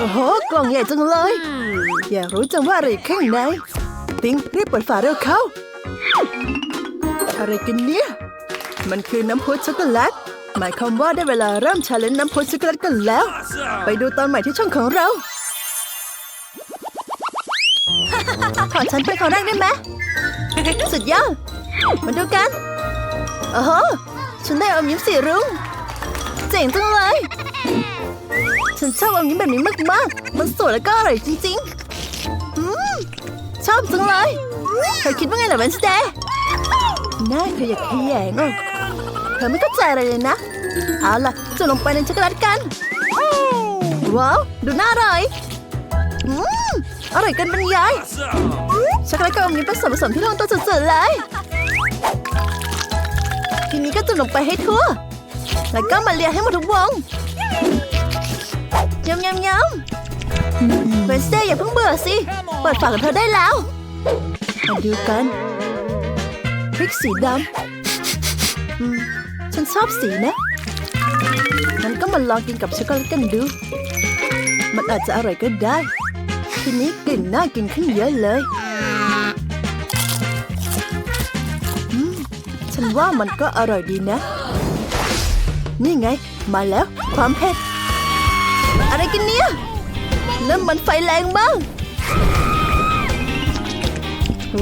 โอ้โห กล่องใหญ่จังเลย อยากรู้จังว่าอะไรข้างในติงรีบเปิดฝาเร็วเข้า อะไรกันเนี่ย มันคือน้ำพุช็อกโกแลต หมายความว่าได้เวลาเริ่มชาเลนจ์น้ำพุช็อกโกแลตกันแล้ว ไปดูตอนใหม่ที่ช่องของเราขอฉันเป็นคนแรกได้ไหมสุดยอดมาดูกัน โอ้โห ฉันได้อมยิ้มสีรุ้ง เจ๋งจังเลย ฉันชอบอมยิ้มแบบนี้มากๆ มันสวยแล้วก็อร่อยจริงๆอืมชอบจังเลยเธอคิดว่าไงล่ะเวนสเดย์น่าขยะแขยงอะเธอไม่เข้าใจอะไรเลยนะ เอาล่ะจุ่มลงไปในช็อกโกแลตกัน ว้าว ดูน่าอร่อยอืมอร่อยเกันบรรยายช็อกโกแลตกับอมยิ้มเป็นส่วนผสมที่ลงตัวสุดๆเลย ทีนี้ก็จุ่มลงไปให้ทั่ว แล้วก็มาเลียให้หมดทุกวง ยำยำยำเวนสเดย์อย่าเพิ่งเบื่อสิ เปิดฝากับเธอได้แล้วมาดูกันพริกสีดำฉันชอบสีนะงั้นก็มาลองกินกับช็อกโกแลตกันดู มันอาจจะอร่อยก็ได้ ทีนี้กลิ่นน่ากินขึ้นเยอะเลยฉันว่ามันก็อร่อยดีนะ นี่ไง มาแล้ว ความเผ็ด อะไรกันเนี่ยน้ำมันไฟแรงมาก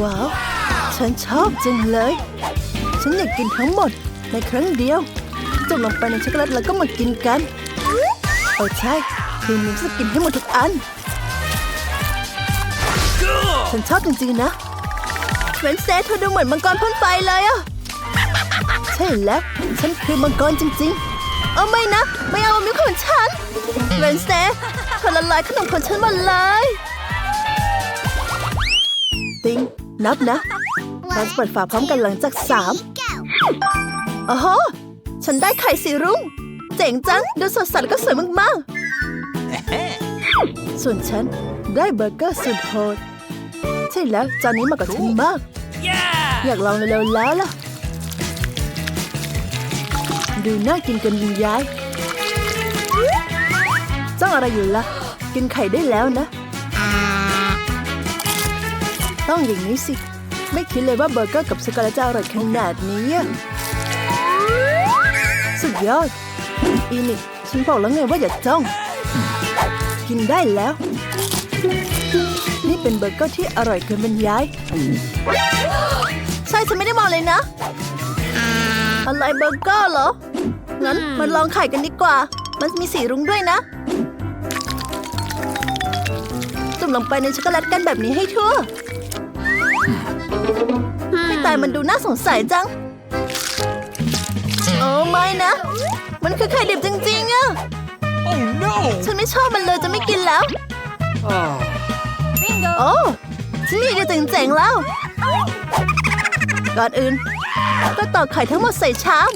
ว้าว ฉันชอบจังเลย ฉันอยากกินทั้งหมดในครั้งเดียวจุ่มลงไปในช็อกโกแลตแล้วก็มากินกันโอ้ใช่คืนนี้จะกินให้หมดทุกอัน ฉันชอบจริงๆนะเวนเซเธอดูเหมือนมังกรพ่นไฟเลยอะใช่แล้ว ฉันคือมังกรจริงๆ อาไม่นะ ไม่เอามิ้วของฉันเวนเซเธอละลายขนมของฉันหมดเลยติงนับนะเราจะเปิดฝาพร้อมกันหลังจากสามโอ้โหฉันได้ไข่สีรุ้ง เจ๋งจัง ดูสดใสแล้วก็สวยมากๆ ส่วนฉันได้เบอร์เกอร์สุดโหด ใช่แล้วจานนี้เหมาะกับฉันมาก อยากลองเร็วๆแล้วล่ะ ดูน่ากินเกินบรรยายจ้องอะไรอยู่ล่ะ กินไข่ได้แล้วนะ ต้องอย่างนี้สิ ไม่คิดเลยว่าเบอร์เกอร์กับช็อกโกแลตจะอร่อยขนาดนี้อะสุดยอด อีนิกฉันบอกแล้วไงว่าอย่าจ้อง กินได้แล้ว นี่เป็นเบอร์เกอร์ที่อร่อยเกินบรรยายใช่ฉันไม่ได้มองเลยนะ อะไรเบอร์เกอร์เหรอ งั้นมาลองไข่กันดีกว่า มันมีสีรุ้งด้วยนะ จุ่มลงไปในช็อกโกแลตกันแบบนี้ให้ทั่วไม่ตายมันดูน่าสงสัยจัง โอ้ไม่นะ มันคือไข่ดิบจริงๆอะ Oh no! ฉันไม่ชอบมันเลยจะไม่กินแล้ว Oh. โอ้ฉันมีไอเดียเจ๋งๆแล้ว ก่อนอื่น ก็ตอกไข่ทั้งหมดใส่ชาม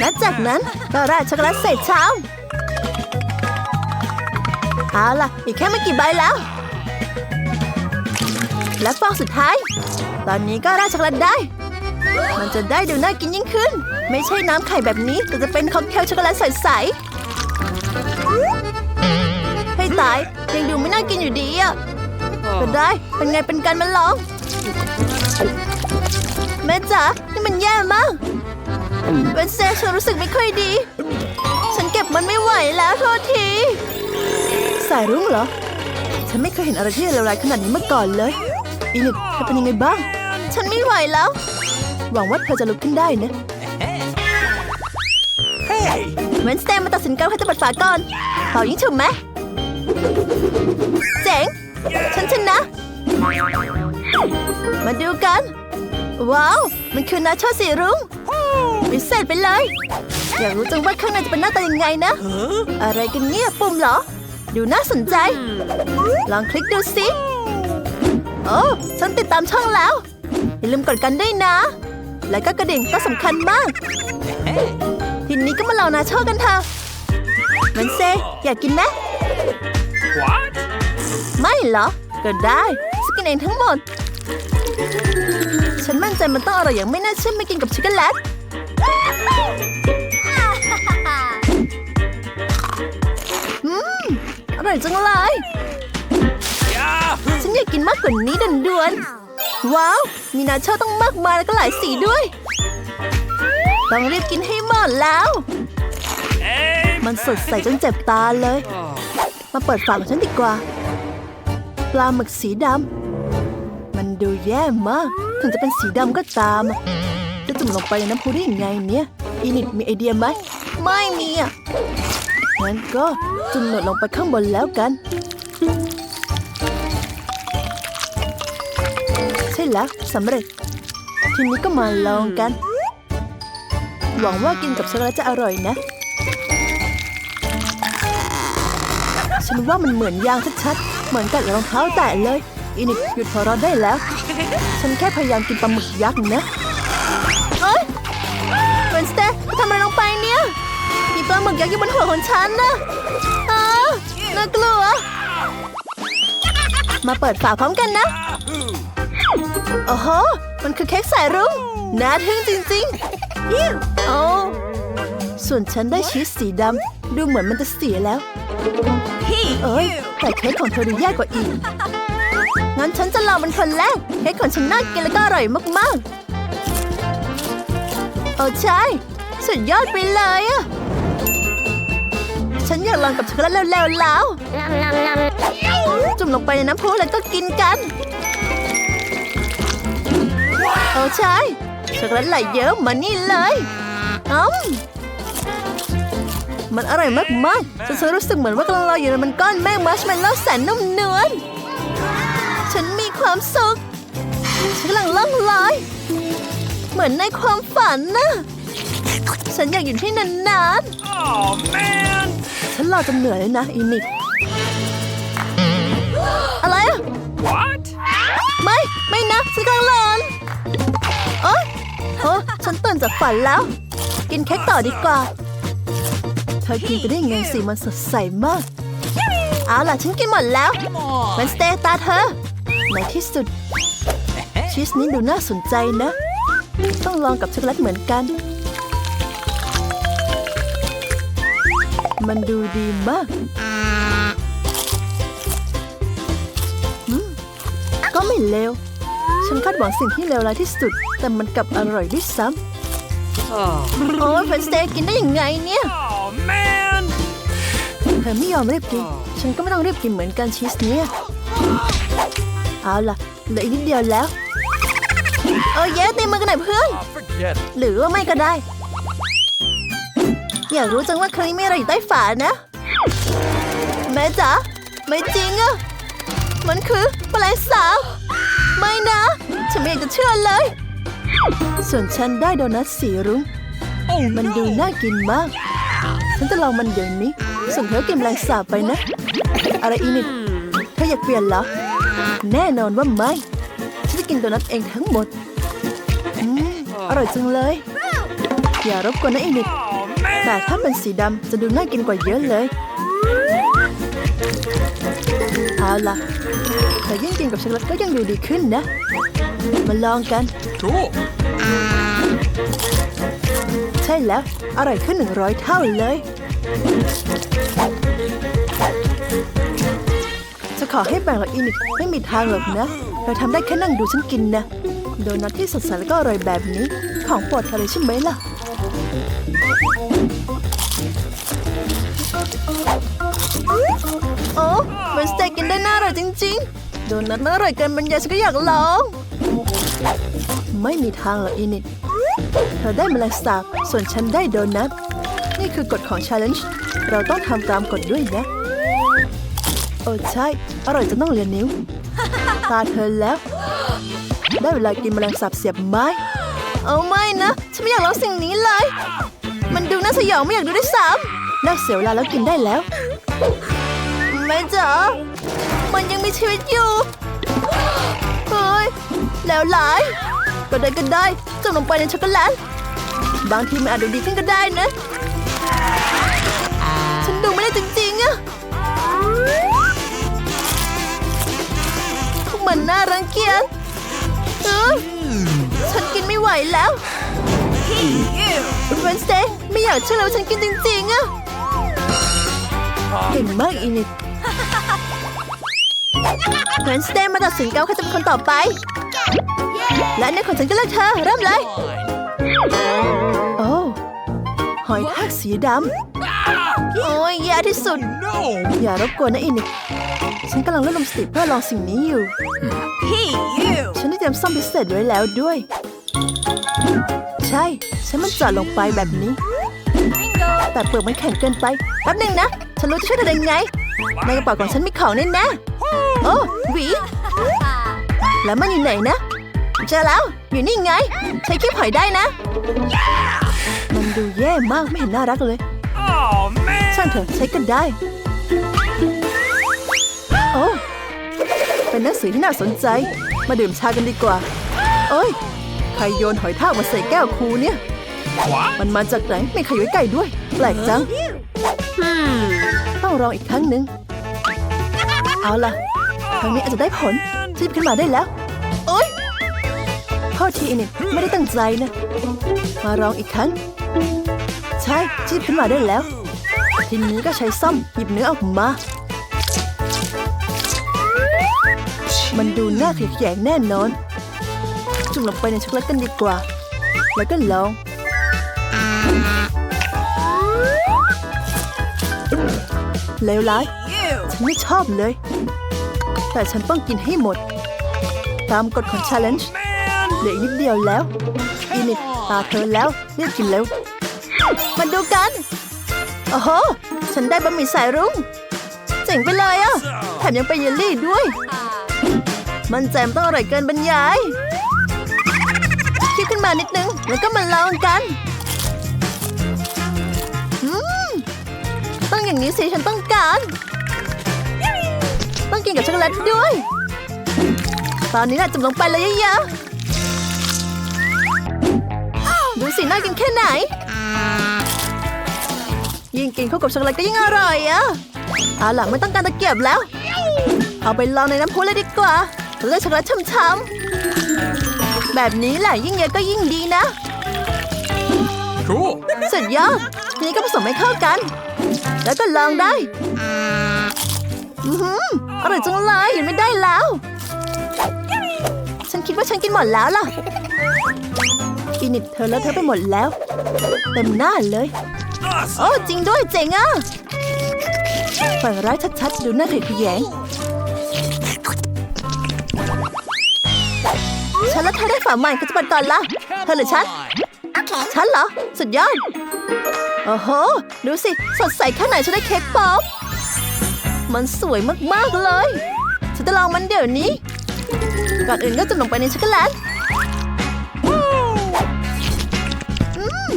และจากนั้นก็ราดช็อกโกแลตใส่ชามเอาล่ะ อีกแค่ไม่กี่ใบแล้ว และฟองสุดท้าย ตอนนี้ก็ราดช็อกโกแลตได้ มันจะได้ดูน่ากินยิ่งขึ้น ไม่ใช่น้ำไข่แบบนี้ แต่จะเป็นค็อกเทลช็อกโกแลตใสๆให้ตายยังดูไม่น่ากินอยู่ดีอะก็ได้เป็นไงเป็นการมาลองแม่จ๋านี่มันแย่มาก เวนเซ่ฉันรู้สึกไม่ค่อยดี ฉันเก็บมันไม่ไหวแล้วโทษที สายรุ้งเหรอ ฉันไม่เคยเห็นอะไรที่เลวร้ายขนาดนี้มาก่อนเลย อีนิกเธอเป็นยังไงบ้าง ฉันไม่ไหวแล้ว หวังว่าเธอจะลุกขึ้นได้นะเวนสเตย์มาตัดสินกันว่าจะเปิดฝาก่อนเป่ายิงฉุบไหมเจ๋ง ฉันชนะ มาดูกัน ว้าว มันคือนาโชสีรุ้ง พิเศษไปเลย อยากรู้จังว่าข้างในจะเป็นหน้าตายังไงนะ Huh? อะไรกันเนี่ยปุ่มเหรอ ดูน่าสนใจ ลองคลิกดูสิโอ้ฉันติดตามช่องแล้ว อย่าลืมกดกันด้วยนะ และก็กระดิ่งก็สำคัญมาก Hey! ทีนี้ก็มาลองนาโชกันเถอะมันเซ อยากกินไหม What? ไม่เหรอ ก็ได้สกินเองทั้งหมด ฉันมั่นใจมันต้องอร่อยอย่างไม่น่าเชื่อไม่กินกับช็อกโกแลต ร่อยจังเลย Yahoo! ฉันอยากกินมากกว่านี้ด่วนๆ ว้าว มีนาโชต้องมากมายแล้วก็หลายสีด้วย ต้องรีบกินให้หมดแล้ว Amen. มันสดใสจนเจ็บตาเลย Oh, มาเปิดฝาของฉันดีกว่า ปลาหมึกสีดำ มันดูแย่มาก ถึงจะเป็นสีดำก็ตาม จะจุ่มลงไปในน้ำพุได้ยังไงเนี่ย อีนิดมีไอเดียไหม ไม่มีอะ งั้นก็จุ่มหนวดลงไปข้างบนแล้วกัน ใช่แล้วสำเร็จ ทีนี้ก็มาลองกัน หวังว่ากินกับช็อกโกแลตจะอร่อยนะ ฉันว่ามันเหมือนยางชัดๆ เหมือนกับรองเท้าแตะเลยอินิดหยุดหัวเราะได้แล้ว ฉันแค่พยายามกินปลาหมึกยักษ์นะ ยักษ์อยู่บนหัวของฉันนะอ้าน่ากลัว มาเปิดฝาพร้อมกันนะ โอ้โห มันคือเค้กสายรุ้ง น่าทึ่งจริงๆโอ้ส่วนฉันได้ชีสสีดำ ดูเหมือนมันจะเสียแล้ว เอ้ย แต่เค้กของเธอดูแย่กว่าอีก งั้นฉันจะลองเป็นคนแรก เค้กของฉันน่ากินแล้วก็อร่อยมากๆ โอ้ใช่ สุดยอดไปเลยอะ ฉันอยากลองกับช็อกโกแลตเร็วๆแล้วจุ่มลงไปในน้ำพุแล้วก็กินกันโอ้ใช่ช็อกโกแลตไหลเยอะมานี่เลยอืมมันอร่อยมากๆฉันรู้สึกเหมือนว่ากำลังลอยอยู่ในมันก้อนแป้งมัชเมลโล่แสนนุ่มนวลฉันมีความสุข ฉันกำลังล่องลอย เหมือนในความฝันนะ ฉันอยากอยู่ที่นาน Oh, man. ๆฉันรอจนเหนื่อยเลยนะอินิกอะไรอะ What? ไม่ ไม่นะฉันกำลังหลอนโอ๊ยโอ้ฉันตื่นจากฝันแล้ว กินเค้กต่อดีกว่า เธอกินไปได้ยังไงสิมันสดใสมาก เอาล่ะฉันกินหมดแล้ว Come on. มันสเตย์ตาเธอ ในที่สุด ชีสนี้ดูน่าสนใจนะ ต้องลองกับช็อกโกแลตเหมือนกัน มันดูดีมากอืมก็ไม่เลว ฉันคาดหวังสิ่งที่เลวร้ายที่สุด แต่มันกลับอร่อยด้วยซ้ Oh, ำโอ้ยเฟนสเตย์กินได้ยังไงเนี่ย oh man. เธอไม่ยอมรีบกิน ฉันก็ไม่ต้องรีบกินเหมือนกันชีสเนี่ย เอาล่ะเหลืออีกนิดเดียวแล้ว เออเย้ตีมือกันหน่อยเพื่อน Oh, forget it. หรือว่าไม่ก็ได้ อยากรู้จังว่าครั้งนี้มีอะไรอยู่ใต้ฝานะ แม่จ๋าไม่จริงอะมันคือปลายสาวไม่นะ ฉันไม่อยากจะเชื่อเลย ส่วนฉันได้โดนัทสีรุ้ง Oh มันดู no. น่ากินมาก ฉันจะลองมันเดี๋ยวนี้ ส่งเธอกินแมลงสาบไปนะ อะไรอีนิดเธออยากเปลี่ยนเหรอ แน่นอนว่าไม่ ฉันจะกินโดนัทเองทั้งหมดอืมอร่อยจังเลย อย่ารบกวนนะอีนิด Oh แต่ถ้าเป็นสีดำจะดูน่ากินกว่าเยอะเลยเอาล่ะแต่ยิ่งกินกับช็อกโกแลตก็ยังดูดีขึ้นนะ มาลองกัน Cool. ใช่แล้ว อร่อยขึ้นหนึ่งร้อยเท่าเลยจะขอให้แบ่งกับอีนิกไม่มีทางหรอกนะ เราทำได้แค่นั่งดูฉันกินนะ โดนัทที่สดใสแล้วก็อร่อยแบบนี้ ของโปรดเธอเลยใช่ไหมล่ะ โอ้เวนสเต็กกินได้น่าอร่อยจริง ๆ โดนัทมันอร่อยเกินบรรยายฉันก็อยากลอง ไม่มีทางหรอกอีนิดเธอได้แมลงสาบส่วนฉันได้โดนัท นี่คือกฎของ Challenge เราต้องทำตามกฎด้วยนะ โอ้ใช่ อร่อยจนต้องเรียนนิ้ว ตาเธอแล้ว ได้เวลากินแมลงสาบเสียบไม้ เอาไม่นะ ฉันไม่อยากลองสิ่งนี้เลย มันดูน่าสยองไม่อยากดูด้วยซ้ำเลิกเสียเวลาแล้วกินได้แล้วไม่จ๋ามันยังมีชีวิตอยู่เฮ้ยแล้วหลาย ก็ได้ก็ได้จมลงไปในช็อกโกแลตบางทีมันอาจดูดีขึ้นก็ได้นะ ฉันดูไม่ได้จริงๆอะมันน่ารังเกียจเออ ฉันกินไม่ไหวแล้วเวนสเตย์ไม่อยากเชื่อเลยว่าฉันกินจริงๆอะเก่งมากอีนิดเวนสเตย์มาตัดสินกันว่าใครจะเป็นคนต่อไป และในของฉันก็เลือกเธอ เริ่มเลย โอ้หอยทากสีดำ โอ้ยแย่ที่สุด No! อย่ารบกวนนะอินิกฉันกำลังรวบรวมสติเพื่อลองสิ่งนี้อยู่ ฉันได้เตรียมซ่อมพิเศษไว้แล้วด้วย ใช่ ฉันมันเจาะลงไปแบบนี้ แต่เปลือกมันแข็งเกินไป แป๊บหนึงนะ ฉันรู้จะช่วยเธอได้ไง ในกระเป๋าของฉันมีของแน่นะ โอ้หวี แล้วมันอยู่ไหนนะ เจอแล้ว อยู่นี่ไง ใช้คีบหอยได้นะ มันดูแย่มากไม่เห็นน่ารักเลย Oh, man! ช่างเถอะใช้กันได้ โอ้ เป็นหนังสือที่น่าสนใจ มาดื่มชากันดีกว่าโอ้ย ใครโยนหอยทากมาใส่แก้วครูเนี่ย What? มันมาจากไหนไม่ใครอยู่ใกล้ๆด้วย แปลกจัง ต้องลองอีกครั้งหนึ่ง เอาล่ะ ครั้งนี้อาจจะได้ผลรีบขึ้นมาได้แล้ว โอ๊ยโทษทีนิดไม่ได้ตั้งใจนะ มาลองอีกครั้ง ใช่จีบขึ้นมาได้แล้ว ทีนี้ก็ใช้ซ่อมหยิบเนื้อออกมา มันดูน่าขยะแขยงแน่นอน จุ่มลงไปในช็อกโกแลตกันดีกว่า แล้วก็ลอง เลวร้ายฉันไม่ชอบเลย แต่ฉันต้องกินให้หมด ตามกฎของ Challenge เหลืออีกนิดเดียวแล้ว อีนิดตาเธอแล้วรีบกินเร็วมาดูกัน โอ้โห ฉันได้บะหมี่สายรุ้งเจ๋งไปเลยอะแถมยังเป็นเยลลี่ด้วย มันแจมต้องอร่อยเกินบรรยายคิดขึ้นมานิดนึง แล้วก็มาลองกันต้องอย่างนี้สิฉันต้องการ ต้องกินกับช็อกโกแลตด้วย ตอนนี้น่ะจุ่มลงไปเลยเยอะๆดูสิน่ากินแค่ไหน ยิ่งกินเข้ากับช็อกโกแลตก็ยิ่งอร่อยอะเอาล่ะไม่ต้องการตะเกียบแล้ว เอาไปลองในน้ำพุเลยดีกว่า เลือกช็อกโกแลตช้ำๆแบบนี้แหละยิ่งเยอะก็ยิ่งดีนะ Cool! สุดยอดทีนี้ก็ผสมให้เข้ากัน แล้วก็ลองได้ อือหืออร่อยจังเลยหยุดไม่ได้แล้ว ฉันคิดว่าฉันกินหมดแล้วล่ะอินิดเธอแล้วเธอไปหมดแล้ว เต็มหน้าเลย Awesome! โอ้ จริงด้วยเจ๋งอะฝันร้ายชัดๆ ดูน่าขยะแขยง ฉันและเธอได้ฝาใหม่ก็จะปัดก่อนล่ะเธอหรือฉัน ฉันเหรอ สุดยอด โอ้โห ดูสิ สดใสแค่ไหนฉันได้เค้กป๊อป มันสวยมาก ๆ เลย ฉันจะลองมันเดี๋ยวนี้ ก่อนอื่นก็จุ่มลงไปในช็อกโกแลตอืม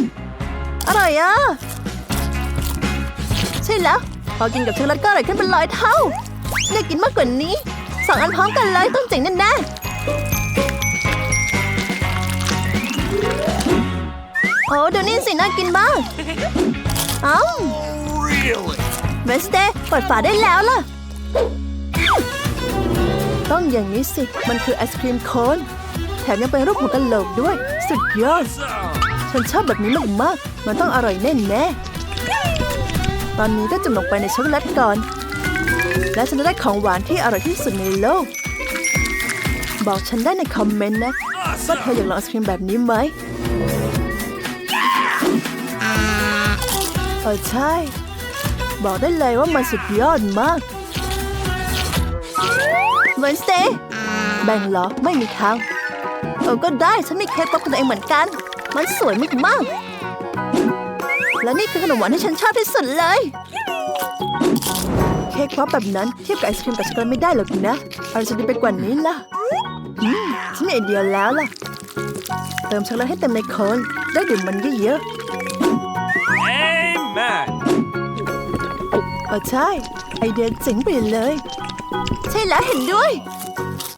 อร่อยอะ ใช่แล้ว พอกินกับช็อกโกแลตก็อร่อยขึ้นเป็นร้อยเท่าฉันอยากกินมากกว่านี้ สองอันพร้อมกันเลยต้องเจ๋งแน่ๆ โอ้เดี๋ยวนี้สิน่ากินมากเอ้า Really? เวสเต้เปิดฝาได้แล้วล่ะ ต้องอย่างนี้สิ มันคือไอศครีมโคนแถมยังเป็นรูปหัวกะโหลกด้วย สุดยอด Awesome! ฉันชอบแบบนี้มากๆ มันต้องอร่อยแน่ๆตอนนี้ก็จุ่มลงไปในช็อกโกแลตก่อน และฉันจะได้ของหวานที่อร่อยที่สุดในโลก บอกฉันได้ในคอมเมนต์นะว่าเธอ Awesome! อยากลองไอศครีมแบบนี้ไหม เออใช่ บอกได้เลยว่ามันสุดยอดมากเวนสเตย์แบ่งเหรอไม่มีทางเออก็ได้ฉันมีเค้กป๊อปของตัวเองเหมือนกัน มันสวยมากๆและนี่คือขนมหวานที่ฉันชอบที่สุดเลย เค้กป๊อปแบบนั้นเทียบกับไอศครีมกับช็อกโกแลตไม่ได้หรอกนะอะไรจะดีไปกว่านี้ล่ะอืมฉันมีไอเดียแล้วล่ะ เติมช็อกโกแลตให้เต็มในโคนได้ดื่มมันเยอะ ออใช่ ไอเดียเจ๋งไปเลย ใช่แล้วเห็นด้วย